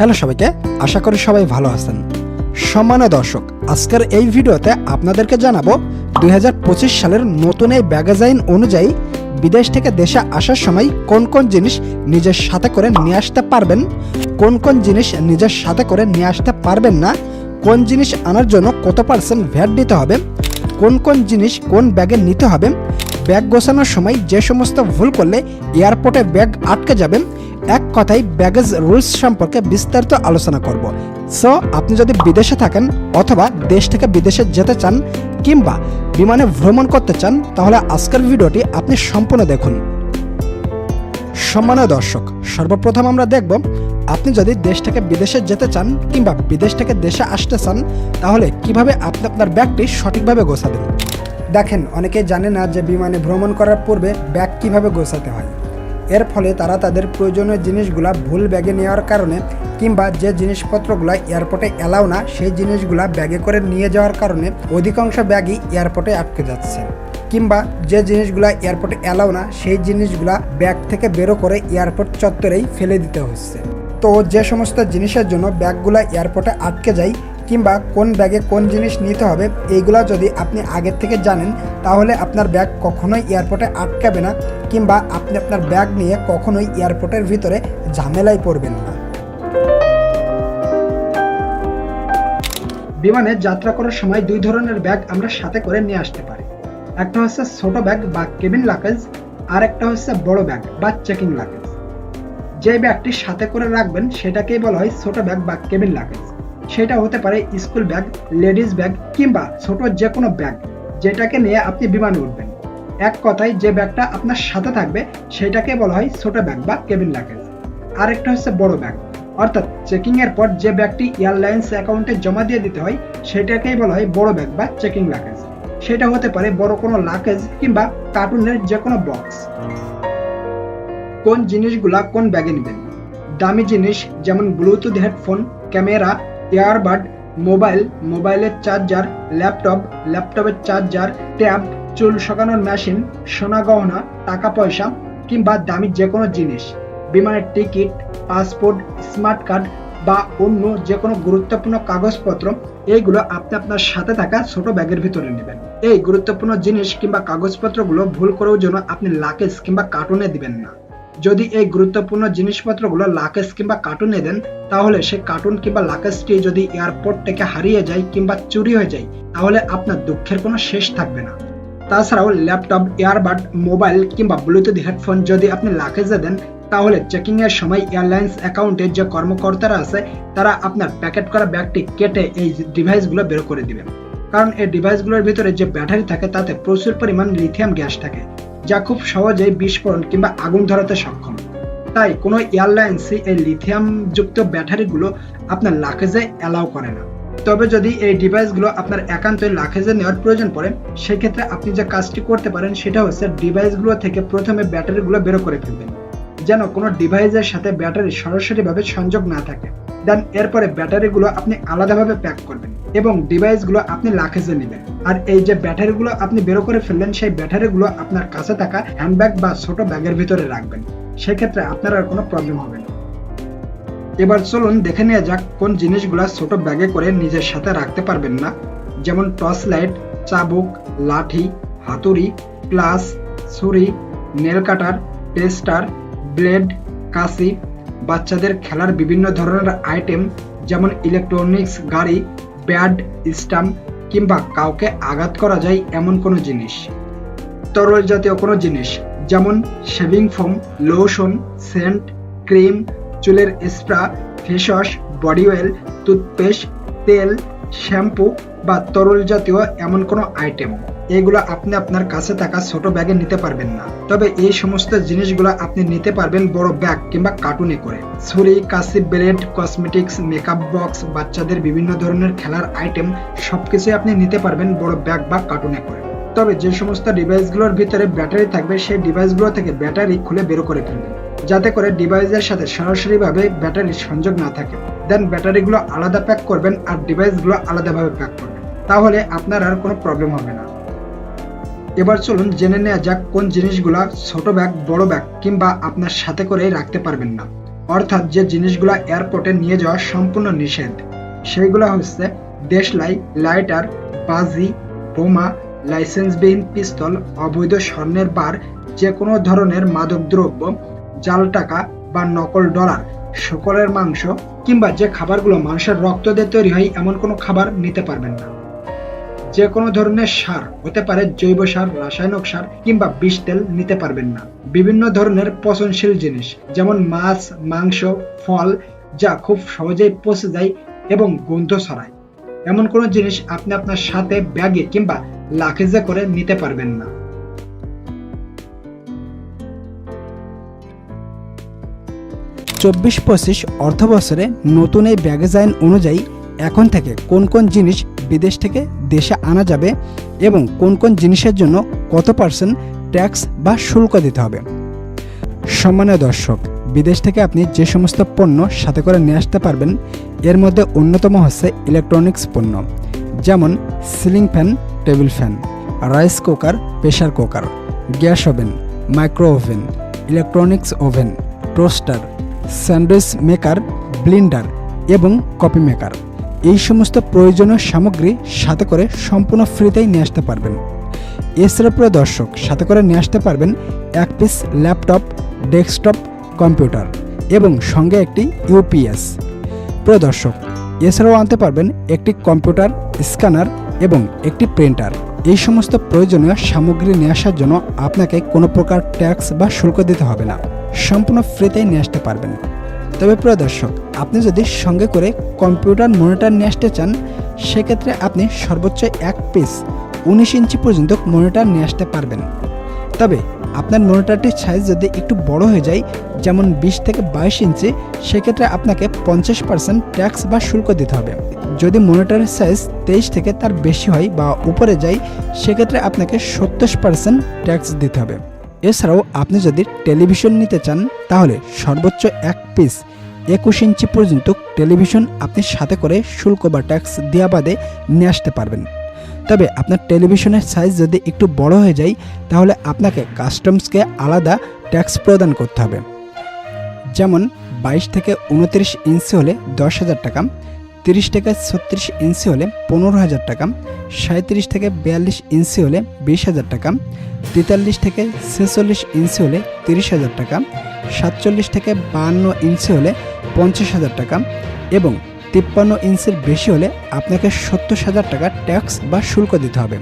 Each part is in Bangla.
হ্যালো সবাইকে, আশা করি সবাই ভালো আছেন। সম্মানীয় দর্শক, আজকের এই ভিডিওতে আপনাদেরকে জানাব দুই হাজার পঁচিশ সালের নতুন এই ব্যাগেজ অনুযায়ী বিদেশ থেকে দেশে আসার সময় কোন কোন জিনিস নিজের সাথে করে নিয়ে আসতে পারবেন, কোন কোন জিনিস নিজের সাথে করে নিয়ে আসতে পারবেন না, কোন জিনিস আনার জন্য কত পার্সেন্ট ভ্যাট দিতে হবে, কোন কোন জিনিস কোন ব্যাগে নিতে হবে, ব্যাগ গোছানোর সময় যে সমস্ত ভুল করলে এয়ারপোর্টে ব্যাগ আটকে যাবেন এক কথায় ব্যাগেজ রুলস সম্পর্কে বিস্তারিত আলোচনা করব। সো আপনি যদি বিদেশে থাকেন অথবা দেশ থেকে বিদেশে যেতে চান কিংবা বিমানে ভ্রমণ করতে চান, তাহলে আজকের ভিডিওটি আপনি সম্পূর্ণ দেখুন। সম্মানীয় দর্শক, সর্বপ্রথম আমরা দেখব, আপনি যদি দেশ থেকে বিদেশে যেতে চান কিংবা বিদেশ থেকে দেশে আসতে চান, তাহলে কীভাবে আপনি আপনার ব্যাগটি সঠিকভাবে গোছাবেন? দেখেন অনেকে জানে না যে বিমানে ভ্রমণ করার পূর্বে ব্যাগ কীভাবে গোছাতে হয়। এর ফলে তারা তাদের প্রয়োজনীয় জিনিসগুলা ভুল ব্যাগে নেওয়ার কারণে কিংবা যে জিনিসপত্রগুলো এয়ারপোর্টে এলাও না, সেই জিনিসগুলা ব্যাগে করে নিয়ে যাওয়ার কারণে অধিকাংশ ব্যাগই এয়ারপোর্টে আটকে যাচ্ছে। কিংবা যে জিনিসগুলা এয়ারপোর্টে এলাও না, সেই জিনিসগুলা ব্যাগ থেকে বেরো করে এয়ারপোর্ট চত্বরেই ফেলে দিতে হচ্ছে। তো যে সমস্ত জিনিসের জন্য ব্যাগগুলা এয়ারপোর্টে আটকে যায় কিংবা কোন ব্যাগে কোন জিনিস নিতে হবে, এইগুলা যদি আপনি আগের থেকে জানেন, তাহলে আপনার ব্যাগ কখনোই এয়ারপোর্টে আটকাবে না কিংবা আপনি আপনার ব্যাগ নিয়ে কখনোই এয়ারপোর্টের ভিতরে ঝামেলায় পড়বেন না। বিমানে যাত্রা করার সময় দুই ধরনের ব্যাগ আমরা সাথে করে নিয়ে আসতে পারি। একটা হচ্ছে ছোট ব্যাগ বা কেবিন লাগেজ আর একটা হচ্ছে বড় ব্যাগ বা চেকিং লাগেজ। যে ব্যাগটি সাথে করে রাখবেন, সেটাকেই বলা হয় ছোট ব্যাগ বা কেবিন লাগেজ। সেটা হতে পারে স্কুল ব্যাগ, লেডিস ব্যাগ কিংবা ছোট যে কোনো ব্যাগ যেটাকে নিয়ে আপনি বিমানে উঠবেন। এক কথায় যে ব্যাগটা আপনার সাথে থাকবে সেটাকে বলা হয় ছোট ব্যাগ বা কেবিন লাগেজ। আরেকটা হচ্ছে বড় ব্যাগ। অর্থাৎ চেকিং এর পর যে ব্যাগটি এয়ারলাইন্স অ্যাকাউন্টে জমা দিয়ে দিতে হয়, সেটাকেই বলা হয় বড় ব্যাগ বা চেকিং লাগেজ। সেটা হতে পারে বড় কোনো লাকেজ কিংবা কার্টুনের যে কোনো বক্স। কোন জিনিসগুলা কোন ব্যাগে নেবেন? দামি জিনিস যেমন Bluetooth headphone camera airbud mobile মোবাইলের চার্জার ল্যাপটপ ল্যাপটপের চার্জার ট্যাব চুল শুকানোর মেশিন সোনা গহনা, টাকা পয়সা কিংবা দামি যে কোনো জিনিস, বিমানের টিকিট পাসপোর্ট স্মার্ট কার্ড বা অন্য যে কোনো গুরুত্বপূর্ণ কাগজপত্র, এইগুলো আপনি আপনার সাথে থাকা ছোট ব্যাগের ভিতরে নেবেন। এই গুরুত্বপূর্ণ জিনিস কিংবা কাগজপত্রগুলো ভুল করেও যেন আপনি লাকেজ কিংবা কার্টুনে দিবেন না। যদি এই গুরুত্বপূর্ণ জিনিসপত্রগুলো লাকেজ কিংবা কার্টুনে দেন, তাহলে সে কার্টুন কিংবা লাকেজটি যদি এয়ারপোর্ট থেকে হারিয়ে যায় কিংবা চুরি হয়ে যায়, তাহলে আপনার দুঃখের কোনো শেষ থাকবে না। তাছাড়াও ল্যাপটপ এয়ারবাড মোবাইল কিংবা ব্লুটুথ হেডফোন যদি আপনি লাকেজে দেন, তাহলে চেকিং এর সময় এয়ারলাইন্স অ্যাকাউন্টে যে কর্মকর্তারা আছে, তারা আপনার প্যাকেট করা ব্যাগটি কেটে এই ডিভাইসগুলো বের করে দিবেন। কারণ এই ডিভাইসগুলোর ভিতরে যে ব্যাটারি থাকে, তাতে প্রচুর পরিমাণ লিথিয়াম গ্যাস থাকে। যা খুব সহজেই বিস্ফোরণ কিংবা আগুন ধরাতে সক্ষম। তাই কোনো এয়ারলাইন্সই এই লিথিয়াম যুক্ত ব্যাটারিগুলো আপনার লাকেজে অ্যালাউ করে না। তবে যদি এই ডিভাইসগুলো আপনার একান্তই লাকেজে নেওয়ার প্রয়োজন পড়ে, সেক্ষেত্রে আপনি যে কাজটি করতে পারেন সেটা হচ্ছে ডিভাইসগুলো থেকে প্রথমে ব্যাটারিগুলো বের করে ফেলবেন, যেন কোনো ডিভাইসের সাথে ব্যাটারি সরাসরিভাবে সংযোগ না থাকে। দেন এরপরে ব্যাটারিগুলো আপনি আলাদাভাবে প্যাক করবেন এবং ডিভাইসগুলো আপনি লাখেজে নেবেন। আর এই যে ব্যাটারিগুলো আপনি বের করে ফেললেন, সেই ব্যাটারিগুলো আপনার কাছে থাকা হ্যান্ডব্যাগ বা ছোট ব্যাগের ভিতরে রাখবেন। সেক্ষেত্রে আপনার আর কোনো প্রবলেম হবে না। এবার চলুন দেখে নেওয়া যাক কোন জিনিসগুলো ছোট ব্যাগে করে নিজের সাথে রাখতে পারবেন না। যেমন টর্চ লাইট চাবুক, লাঠি, হাতুড়ি প্লাস ছুরি নেল কাটার টেস্টার ব্লেড কাশি বাচ্চাদের খেলার বিভিন্ন ধরনের আইটেম যেমন ইলেকট্রনিক্স গাড়ি ব্যাড স্টাম্প কিংবা কাউকে আঘাত করা যায় এমন কোনো জিনিস। তরল জাতীয় কোনো জিনিস, যেমন shaving foam lotion scent cream চুলের spray face wash body oil toothpaste তেল শ্যাম্পু বা তরল জাতীয় এমন কোনো আইটেম এগুলো আপনি আপনার কাছে থাকা ছোট ব্যাগে নিতে পারবেন না। তবে এই সমস্ত জিনিসগুলো আপনি নিতে পারবেন বড় ব্যাগ কিংবা কার্টুনে করে। ছুরি, কাশি, ব্লেড, কসমেটিক্স, মেকআপ বক্স, বাচ্চাদের বিভিন্ন ধরনের খেলার আইটেম সবকিছুই আপনি নিতে পারবেন বড় ব্যাগ বা কার্টুনে করে। তবে যে সমস্ত ডিভাইসগুলোর ভিতরে ব্যাটারি থাকবে, সেই ডিভাইসগুলো থেকে ব্যাটারি খুলে বের করে ফেলবেন। যাতে করে ডিভাইসের সাথে সরাসরিভাবে ব্যাটারির সংযোগ না থাকে। দেন ব্যাটারিগুলো আলাদা প্যাক করবেন আর ডিভাইসগুলো আলাদাভাবে প্যাক করবেন। তাহলে আপনার আর কোনো প্রবলেম হবে না। এবার চলুন জেনে নেওয়া যাক কোন জিনিসগুলা ছোট ব্যাগ, বড় ব্যাগ কিংবা আপনার সাথে করে রাখতে পারবেন না। অর্থাৎ যে জিনিসগুলো এয়ারপোর্টে নিয়ে যাওয়া সম্পূর্ণ নিষেধ। সেইগুলো হচ্ছে দেশলাই, লাইটার, বাজি, বোমা, লাইসেন্সবিহীন পিস্তল, অবৈধ স্বর্ণের বার যে কোনো ধরনের মাদকদ্রব্য, জাল টাকা বা নকল ডলার শুকরের মাংস কিংবা যে খাবারগুলো মানুষের রক্ত দিয়ে তৈরি হয়, এমন কোনো খাবার নিতে পারবেন না। যে কোনো ধরনের সার, হতে পারে জৈব সার, রাসায়নিক সার কিংবা বিষ তেল নিতে পারবেন না। বিভিন্ন ধরনের পচনশীল জিনিস, যেমন মাছ, মাংস, ফল, যা খুব সহজেই পচে যায় এবং গন্ধ ছড়ায়। এমন কোনো জিনিস আপনি আপনার সাথে ব্যাগে কিংবা লাকেজে করে নিতে পারবেন না। চব্বিশ পঁচিশ অর্থ বছরে নতুন এই ব্যাগেজ আইন অনুযায়ী এখন থেকে কোন কোন জিনিস বিদেশ থেকে দেশে আনা যাবে এবং কোন কোন জিনিসের জন্য কত পার্সেন্ট ট্যাক্স বা শুল্ক দিতে হবে। সম্মানীয় দর্শক, বিদেশ থেকে আপনি যে সমস্ত পণ্য সাথে করে নিয়ে আসতে পারবেন, এর মধ্যে অন্যতম হচ্ছে ইলেকট্রনিক্স পণ্য, যেমন ceiling fan table fan rice cooker pressure cooker gas oven micro oven electronics oven toaster sandwich maker blender এবং কপি মেকার এই সমস্ত প্রয়োজনীয় সামগ্রী সাথে করে সম্পূর্ণ ফ্রিতেই নিয়ে আসতে পারবেন। এছাড়া প্রিয় দর্শক, সাথে করে নিয়ে আসতে পারবেন এক পিস ল্যাপটপ, ডেস্কটপ, কম্পিউটার এবং সঙ্গে একটি ইউপিএস। প্রিয় দর্শক, এছাড়াও আনতে পারবেন একটি কম্পিউটার, স্ক্যানার এবং একটি প্রিন্টার। এই সমস্ত প্রয়োজনীয় সামগ্রী নিয়ে আসার জন্য আপনাকে কোনো প্রকার ট্যাক্স বা শুল্ক দিতে হবে না। সম্পূর্ণ ফ্রিতেই নিয়ে আসতে পারবেন। তবে প্রিয় দর্শক, আপনি যদি সঙ্গে করে কম্পিউটার মনিটর নিয়ে আসতে চান, সেক্ষেত্রে আপনি সর্বোচ্চ এক পিস উনিশ ইঞ্চি পর্যন্ত মনিটর নিয়ে আসতে পারবেন। তবে আপনার মনিটরটির সাইজ যদি একটু বড় হয়ে যায়, যেমন বিশ থেকে বাইশ ইঞ্চি, সেক্ষেত্রে আপনাকে পঞ্চাশ পার্সেন্ট ট্যাক্স বা শুল্ক দিতে হবে। যদি মনিটরের সাইজ তেইশ থেকে তার বেশি হয় বা উপরে যায়, সেক্ষেত্রে আপনাকে সত্তর পার্সেন্ট ট্যাক্স দিতে হবে। এছাড়াও আপনি যদি টেলিভিশন নিতে চান তাহলে সর্বোচ্চ এক পিস একুশ ইঞ্চি পর্যন্ত টেলিভিশন আপনি সাথে করে শুল্ক বা ট্যাক্স দেওয়া বাদে নিয়ে আসতে পারবেন। তবে আপনার টেলিভিশনের সাইজ যদি একটু বড় হয়ে যায়, তাহলে আপনাকে কাস্টমসকে আলাদা ট্যাক্স প্রদান করতে হবে। যেমন বাইশ থেকে উনত্রিশ ইঞ্চি হলে দশ হাজার টাকা, তিরিশ থেকে ছত্রিশ ইঞ্চি হলে পনেরো হাজার টাকা সাঁত্রিশ থেকে বিয়াল্লিশ ইঞ্চি হলে বিশ হাজার টাকা, তেতাল্লিশ থেকে ছেচল্লিশ ইঞ্চি হলে তিরিশ হাজার টাকা সাতচল্লিশ থেকে বাহান্ন ইঞ্চি হলে পঞ্চাশ হাজার টাকা এবং তিপ্পান্ন ইঞ্চির বেশি হলে আপনাকে সত্তর হাজার টাকা ট্যাক্স বা শুল্ক দিতে হবে।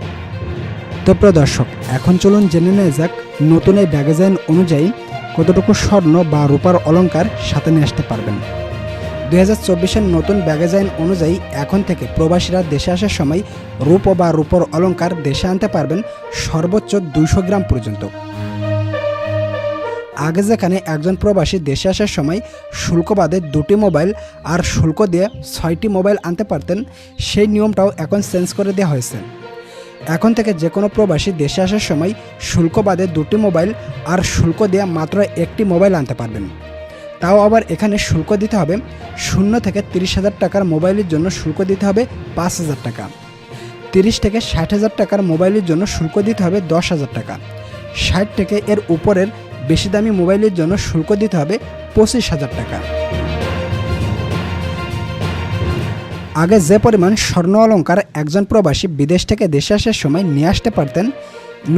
তো প্রিয় দর্শক, এখন চলুন জেনে নেওয়া যাক নতুন এই ব্যাগেজাইন অনুযায়ী কতটুকু স্বর্ণ বা রূপার অলঙ্কার সাথে নিয়ে আসতে পারবেন। দুই হাজার চব্বিশের নতুন ব্যাগেজ আইন অনুযায়ী এখন থেকে প্রবাসীরা দেশে আসার সময় রূপ বা রূপর অলঙ্কার দেশে আনতে পারবেন সর্বোচ্চ দুইশো গ্রাম পর্যন্ত। আগে যেখানে একজন প্রবাসী দেশে আসার সময় শুল্ক বাদে দুটি মোবাইল আর শুল্ক দিয়ে ছয়টি মোবাইল আনতে পারতেন, সেই নিয়মটাও এখন চেঞ্জ করে দেওয়া হয়েছে। এখন থেকে যে কোনো প্রবাসী দেশে আসার সময় শুল্ক বাদে দুটি মোবাইল আর শুল্ক দিয়ে মাত্র একটি মোবাইল আনতে পারবেন। তাও আবার এখানে শুল্ক দিতে হবে শূন্য থেকে তিরিশ হাজার টাকার মোবাইলের জন্য শুল্ক দিতে হবে পাঁচ হাজার টাকা। তিরিশ থেকে ষাট হাজার টাকার মোবাইলের জন্য শুল্ক দিতে হবে দশ হাজার টাকা। ষাট থেকে এর উপরের বেশি দামি মোবাইলের জন্য শুল্ক দিতে হবে পঁচিশ হাজার টাকা। আগে যে পরিমাণ স্বর্ণ অলঙ্কার একজন প্রবাসী বিদেশ থেকে দেশে আসার সময় নিয়ে আসতে পারতেন,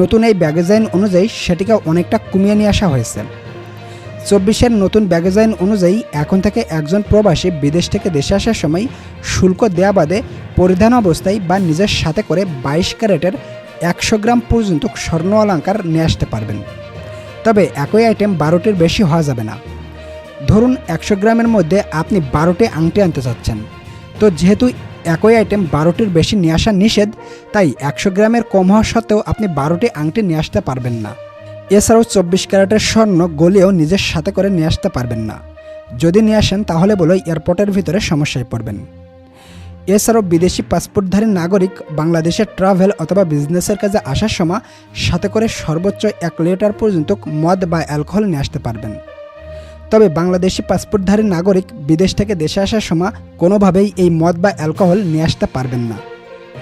নতুন এই ব্যাগেজ আইন অনুযায়ী সেটিকে অনেকটা কমিয়ে নিয়ে আসা হয়েছে। চব্বিশের নতুন ব্যাগেজ আইন অনুযায়ী এখন থেকে একজন প্রবাসী বিদেশ থেকে দেশে আসার সময় শুল্ক দেয়া বাদে পরিধান অবস্থায় বা নিজের সাথে করে বাইশ ক্যারেটের একশো গ্রাম পর্যন্ত স্বর্ণ অলঙ্কার নিয়ে আসতে পারবেন। তবে একই আইটেম বারোটির বেশি হওয়া যাবে না। ধরুন একশো গ্রামের মধ্যে আপনি বারোটি আংটি আনতে চাচ্ছেন তো যেহেতু একই আইটেম বারোটির বেশি নিয়ে আসা নিষেধ, তাই একশো গ্রামের কম হওয়া সত্ত্বেও আপনি বারোটি আংটি নিয়ে আসতে পারবেন না। এছাড়াও চব্বিশ ক্যারেটের স্বর্ণ গলিয়েও নিজের সাথে করে নিয়ে আসতে পারবেন না। যদি নিয়ে আসেন, তাহলে বলো এয়ারপোর্টের ভিতরে সমস্যায় পড়বেন। এছাড়াও বিদেশি পাসপোর্টধারী নাগরিক বাংলাদেশে ট্রাভেল অথবা বিজনেসের কাজে আসার সময় সাথে করে সর্বোচ্চ এক লিটার পর্যন্ত মদ বা অ্যালকোহল নিয়ে আসতে পারবেন। তবে বাংলাদেশি পাসপোর্টধারী নাগরিক বিদেশ থেকে দেশে আসার সময় কোনোভাবেই এই মদ বা অ্যালকোহল নিয়ে আসতে পারবেন না।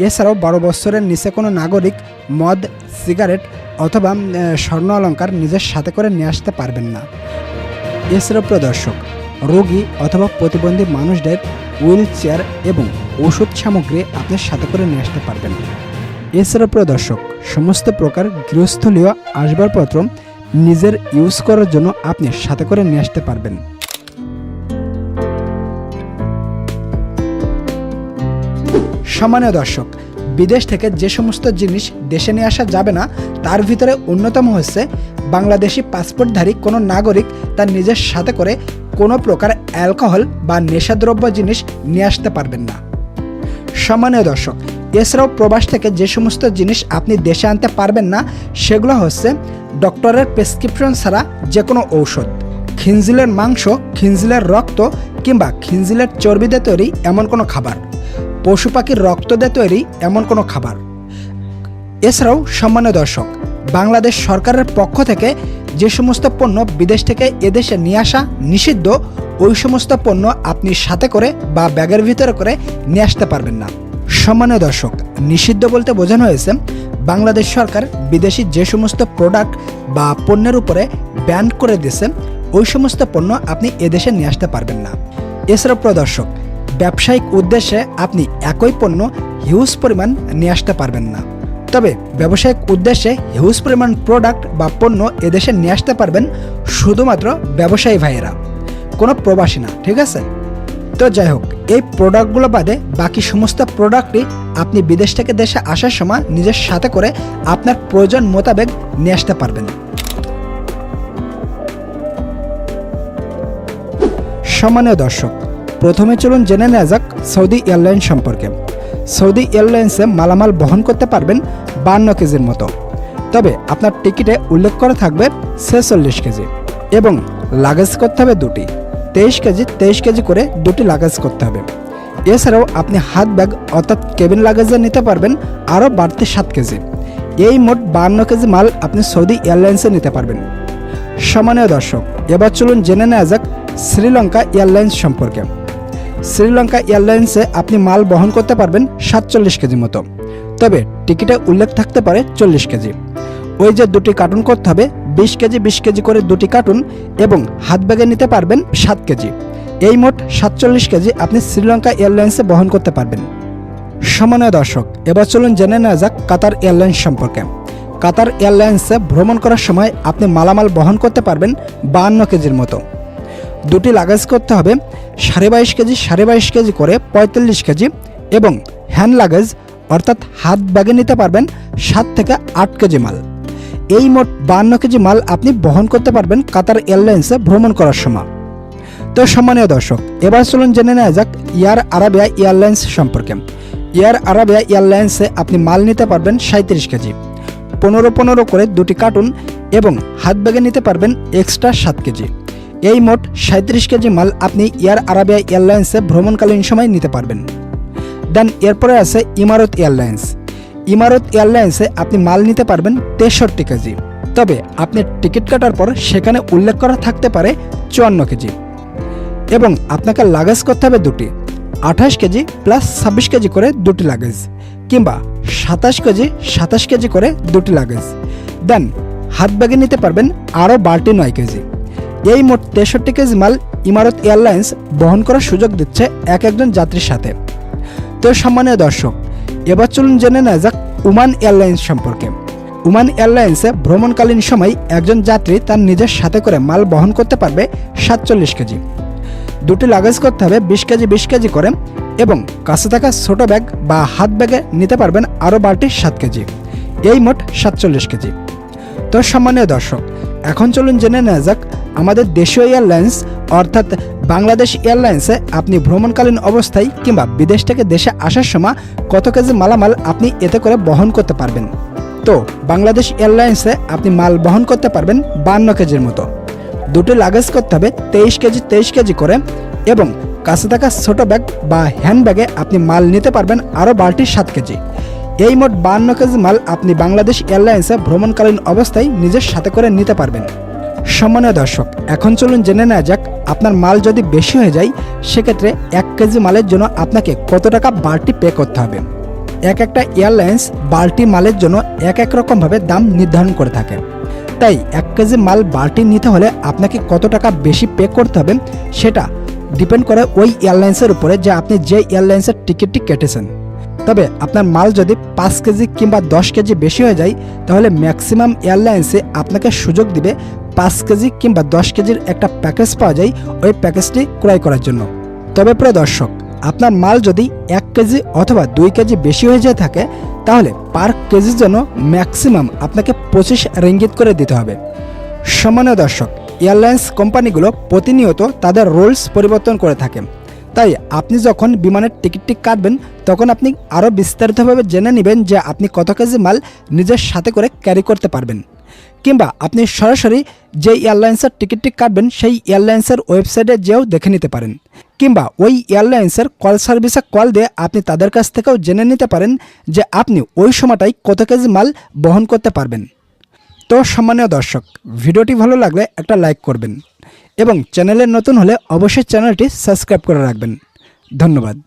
এছাড়াও বারো বছরের নিচে কোনো নাগরিক মদ সিগারেট অথবা স্বর্ণ অলঙ্কার নিজের সাথে করে নিয়ে আসতে পারবেন না। এছাড়াও প্রদর্শক রোগী অথবা প্রতিবন্ধী মানুষদের হুইল চেয়ার এবং ওষুধ সামগ্রী আপনার সাথে করে নিয়ে আসতে পারবেন। এছাড়া প্রিয় দর্শক, সমস্ত প্রকার গৃহস্থলীয় আসবাবপত্র নিজের ইউজ করার জন্য আপনি সাথে করে নিয়ে আসতে পারবেন। সম্মানীয় দর্শক, বিদেশ থেকে যে সমস্ত জিনিস দেশে নিয়ে আসা যাবে না, তার ভিতরে অন্যতম হচ্ছে বাংলাদেশি পাসপোর্টধারী কোনো নাগরিক তার নিজের সাথে করে কোনো প্রকার অ্যালকোহল বা নেশাদ্রব্য জিনিস নিয়ে আসতে পারবেন না। সম্মানীয় দর্শক, এছাড়াও প্রবাস থেকে যে সমস্ত জিনিস আপনি দেশে আনতে পারবেন না, সেগুলো হচ্ছে ডক্টরের প্রেসক্রিপশন ছাড়া যে কোনো ঔষধ। খিনজিলের মাংস, খিনজিলের রক্ত কিংবা খিনজিলের চর্বিতে তৈরি এমন কোনো খাবার, পশু পাখির রক্ত দিয়ে তৈরি এমন কোনো খাবার। এছাড়াও সম্মানীয় দর্শক বাংলাদেশ সরকারের পক্ষ থেকে যে সমস্ত পণ্য বিদেশ থেকে এদেশে নিয়ে আসা নিষিদ্ধ, ওই সমস্ত পণ্য আপনি সাথে করে বা ব্যাগের ভিতরে করে নিয়ে আসতে পারবেন না। সম্মানীয় দর্শক, নিষিদ্ধ বলতে বোঝানো হয়েছে, বাংলাদেশ সরকার বিদেশি যে সমস্ত প্রোডাক্ট বা পণ্যের উপরে ব্যান করে দিয়েছে, ওই সমস্ত পণ্য আপনি এদেশে নিয়ে আসতে পারবেন না। এছাড়া প্রদর্শক ব্যবসায়িক উদ্দেশ্যে আপনি একই পণ্য হিউজ পরিমাণ নিয়ে আসতে পারবেন না। তবে ব্যবসায়িক উদ্দেশ্যে হিউজ পরিমাণ প্রোডাক্ট বা পণ্য এদেশে নিয়ে আসতে পারবেন শুধুমাত্র ব্যবসায়ী ভাইয়েরা। কোনো প্রবাসী না, ঠিক আছে? তো যাই হোক, এই প্রোডাক্টগুলো বাদে বাকি সমস্ত প্রোডাক্টই আপনি বিদেশ থেকে দেশে আসার সময় নিজের সাথে করে আপনার প্রয়োজন মোতাবেক নিয়ে আসতে পারবেন। সম্মানীয় দর্শক, প্রথমে চলুন জেনে নেওয়া যাক সৌদি এয়ারলাইন সম্পর্কে। সৌদি এয়ারলাইন্সে মালামাল বহন করতে পারবেন বান্ন কেজির মতো। তবে আপনার টিকিটে উল্লেখ করা থাকবে ছেচল্লিশ কেজি এবং লাগেজ করতে হবে দুটি। তেইশ কেজি তেইশ কেজি করে দুটি লাগেজ করতে হবে। এছাড়াও আপনি হাত ব্যাগ অর্থাৎ কেবিন লাগেজে নিতে পারবেন আরও বাড়তি সাত কেজি। এই মোট বান্ন কেজি মাল আপনি সৌদি এয়ারলাইন্সে নিতে পারবেন। সম্মানীয় দর্শক, এবার চলুন জেনে নেওয়া যাক শ্রীলঙ্কা এয়ারলাইন্স সম্পর্কে। শ্রীলঙ্কা এয়ারলাইন্সে আপনি মাল বহন করতে পারবেন সাতচল্লিশ কেজি মতো। তবে টিকিটে উল্লেখ থাকতে পারে চল্লিশ কেজি। ওই যে দুটি কার্টুন করতে হবে, বিশ কেজি বিশ কেজি করে দুটি কার্টুন এবং হাত ব্যাগে নিতে পারবেন সাত কেজি। এই মোট সাতচল্লিশ কেজি আপনি শ্রীলঙ্কা এয়ারলাইন্সে বহন করতে পারবেন। সমন্বয় দর্শক, এবার চলুন জেনে নেওয়া যাক কাতার এয়ারলাইন্স সম্পর্কে। কাতার এয়ারলাইন্সে ভ্রমণ করার সময় আপনি মালামাল বহন করতে পারবেন বাহান্ন কেজির মতো। দুটি লাগেজ করতে হবে, সাড়ে বাইশ কেজি, সাড়ে বাইশ কেজি করে পঁয়তাল্লিশ কেজি এবং হ্যান্ড লাগেজ অর্থাৎ হাত ব্যাগে নিতে পারবেন সাত থেকে আট কেজি মাল। এই মোট বান্ন কেজি মাল আপনি বহন করতে পারবেন কাতার এয়ারলাইন্সে ভ্রমণ করার সময়। তো সম্মানীয় দর্শক, এবার চলুন জেনে নেওয়া যাক এয়ার আরাবিয়া এয়ারলাইন্স সম্পর্কে। এয়ার আরাবিয়া এয়ারলাইন্সে আপনি মাল নিতে পারবেন সাঁত্রিশ কেজি, পনেরো পনেরো করে দুটি কার্টুন এবং হাত ব্যাগে নিতে পারবেন এক্সট্রা সাত কেজি। এই মোট সাঁত্রিশ কেজি মাল আপনি এয়ার আরাবিয়া এয়ারলাইন্সে ভ্রমণকালীন সময় নিতে পারবেন। দেন এরপরে আছে ইমারত এয়ারলাইন্স। ইমারত এয়ারলাইন্সে আপনি মাল নিতে পারবেন তেষট্টি কেজি। তবে আপনি টিকিট কাটার পর সেখানে উল্লেখ করা থাকতে পারে চুয়ান্ন কেজি। এবং আপনাকে লাগেজ করতে হবে দুটি। আঠাশ কেজি প্লাস ছাব্বিশ কেজি করে দুটি লাগেজ কিংবা সাতাশ কেজি সাতাশ কেজি করে দুটি লাগেজ দেন হাত ব্যাগে নিতে পারবেন আরও বারটি নয় কেজি। এই মোট তেষট্টি কেজি মাল ইমারত এয়ারলাইন্স বহন করার সুযোগ দিচ্ছে এক একজন যাত্রীর সাথে। তো সম্মানীয় দর্শক, এবার চলুন জেনে নেওয়া যাক উমান এয়ারলাইন্স সম্পর্কে। উমান এয়ারলাইন্সে ভ্রমণকালীন সময় একজন যাত্রী তার নিজের সাথে করে মাল বহন করতে পারবে সাতচল্লিশ কেজি। দুটি লাগেজ করতে হবে, বিশ কেজি বিশ কেজি করে এবং কাছে থাকা ছোট ব্যাগ বা হাত ব্যাগে নিতে পারবেন আরও বারটি সাত কেজি। এই মোট সাতচল্লিশ কেজি। তো সম্মানীয় দর্শক, এখন চলুন জেনে নেওয়া যাক আমাদের দেশীয় এয়ারলাইন্স, অর্থাৎ বাংলাদেশ এয়ারলাইন্সে আপনি ভ্রমণকালীন অবস্থায় কিংবা বিদেশ থেকে দেশে আসার সময় কত কেজি মালামাল আপনি এতে করে বহন করতে পারবেন। তো, বাংলাদেশ এয়ারলাইন্সে আপনি মাল বহন করতে পারবেন বান্ন কেজির মতো। দুটি লাগেজ করতে হবে তেইশ কেজি তেইশ কেজি করে এবং কাছে থাকা ছোট ব্যাগ বা হ্যান্ড ব্যাগে আপনি মাল নিতে পারবেন আরও বারটি সাত কেজি। এই মোট বান্ন কেজি মাল আপনি বাংলাদেশ এয়ারলাইন্সে ভ্রমণকালীন অবস্থায় নিজের সাথে করে নিতে পারবেন। সম্মানীয় দর্শক, এখন চলুন জেনে নেওয়া যাক আপনার মাল যদি বেশি হয়ে যায়, সেক্ষেত্রে এক কেজি মালের জন্য আপনাকে কত টাকা বাড়তি পে করতে হবে? এক একটা এয়ারলাইন্স বাল্টি মালের জন্য এক এক রকমভাবে দাম নির্ধারণ করে থাকে। তাই এক কেজি মাল বাল্টি নিতে হলে আপনাকে কত টাকা বেশি পে করতে হবে, সেটা ডিপেন্ড করে ওই এয়ারলাইন্সের উপরে যে আপনি যে এয়ারলাইন্সের টিকিটটি কেটেছেন। তবে আপনার মাল যদি পাঁচ কেজি কিংবা দশ কেজি বেশি হয়ে যায়, তাহলে ম্যাক্সিমাম এয়ারলাইন্সে আপনাকে সুযোগ দিবে পাঁচ কেজি কিংবা দশ কেজির একটা প্যাকেজ পাওয়া যায় ওই প্যাকেজটি ক্রয় করার জন্য। তবে প্রিয় দর্শক, আপনার মাল যদি এক কেজি অথবা দুই কেজি বেশি হয়ে যেয়ে থাকে, তাহলে পার কেজির জন্য ম্যাক্সিমাম আপনাকে পঁচিশ রিঙ্গিত করে দিতে হবে। সম্মানীয় দর্শক, এয়ারলাইন্স কোম্পানিগুলো প্রতিনিয়ত তাদের রুলস পরিবর্তন করে থাকে। তাই আপনি যখন বিমানের টিকিটটি কাটবেন, তখন আপনি আরও বিস্তারিতভাবে জেনে নেবেন যে আপনি কত কেজি মাল নিজের সাথে করে ক্যারি করতে পারবেন। কিংবা আপনি সরাসরি যে এয়ারলাইন্সের টিকিটটি কাটবেন, সেই এয়ারলাইন্সের ওয়েবসাইটে যেও দেখে নিতে পারেন। কিংবা ওই এয়ারলাইন্সের কল সার্ভিসে কল দিয়ে আপনি তাদের কাছ থেকেও জেনে নিতে পারেন যে আপনি ওই সময়টাই কত কেজি মাল বহন করতে পারবেন। তো সম্মানীয় দর্শক, ভিডিওটি ভালো লাগলে একটা লাইক করবেন এবং চ্যানেলে নতুন হলে অবশ্যই চ্যানেলটি সাবস্ক্রাইব করে রাখবেন। ধন্যবাদ।